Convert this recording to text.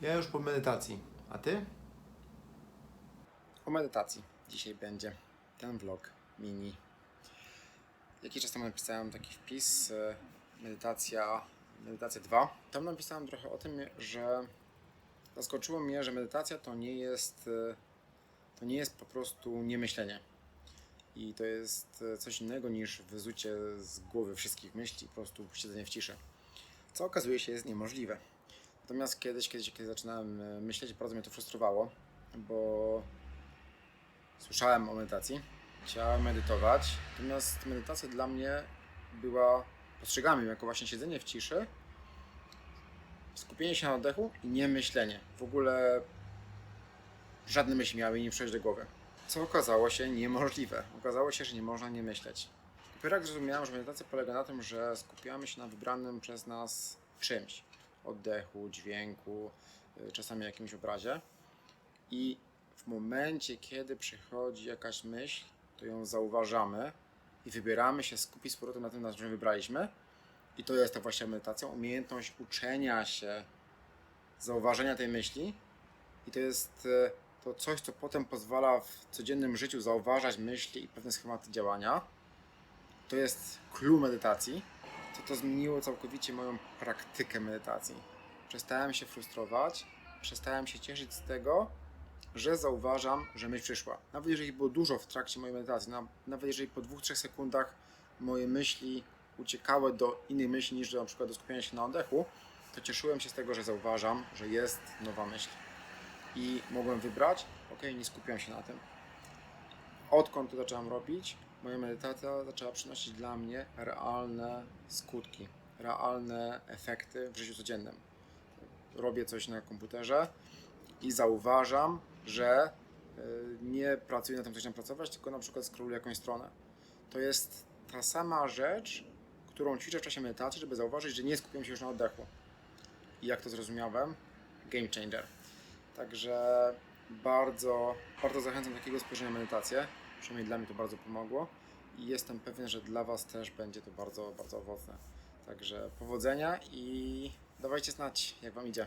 Ja już po medytacji. A ty? O medytacji dzisiaj będzie ten vlog mini. Jakiś czas temu napisałem taki wpis, e, medytacja, medytacja 2. Tam napisałem trochę o tym, że zaskoczyło mnie, że medytacja to nie jest, e, to nie jest po prostu niemyślenie. I to jest e, coś innego niż wyzucie z głowy wszystkich myśli, po prostu siedzenie w ciszy. Co okazuje się jest niemożliwe. Natomiast kiedyś, kiedyś, kiedy zaczynałem e, myśleć, bardzo mnie to frustrowało, bo słyszałem o medytacji, chciałem medytować, natomiast medytacja dla mnie była, postrzegałem ją jako właśnie siedzenie w ciszy, skupienie się na oddechu i nie myślenie. W ogóle żadne myśli miały mi nie przejść do głowy. Co okazało się niemożliwe. Okazało się, że nie można nie myśleć. Dopiero jak zrozumiałem, że medytacja polega na tym, że skupiamy się na wybranym przez nas czymś. Oddechu, dźwięku, y, czasami jakimś obrazie. I w momencie, kiedy przychodzi jakaś myśl, to ją zauważamy i wybieramy się skupić z powrotem na tym, na czym wybraliśmy. I to jest ta właśnie medytacja, umiejętność uczenia się zauważenia tej myśli. I to jest e, to coś, co potem pozwala w codziennym życiu zauważać myśli i pewne schematy działania. To jest clue medytacji. To to zmieniło całkowicie moją praktykę medytacji. Przestałem się frustrować, przestałem się cieszyć z tego, że zauważam, że myśl przyszła. Nawet jeżeli było dużo w trakcie mojej medytacji, na- nawet jeżeli po dwóch, trzech sekundach moje myśli uciekały do innych myśli niż do, na przykład do skupienia się na oddechu, to cieszyłem się z tego, że zauważam, że jest nowa myśl. I mogłem wybrać, ok, nie skupiam się na tym. Odkąd to zacząłem robić, moja medytacja zaczęła przynosić dla mnie realne skutki, realne efekty w życiu codziennym. Robię coś na komputerze, i zauważam, że y, nie pracuję na tym, co chciałem pracować, tylko na przykład scrolluję jakąś stronę. To jest ta sama rzecz, którą ćwiczę w czasie medytacji, żeby zauważyć, że nie skupiam się już na oddechu. I jak to zrozumiałem? Game changer. Także bardzo, bardzo zachęcam do takiego spojrzenia na medytację. Przynajmniej dla mnie to bardzo pomogło. I jestem pewien, że dla Was też będzie to bardzo, bardzo owocne. Także powodzenia i dawajcie znać, jak Wam idzie.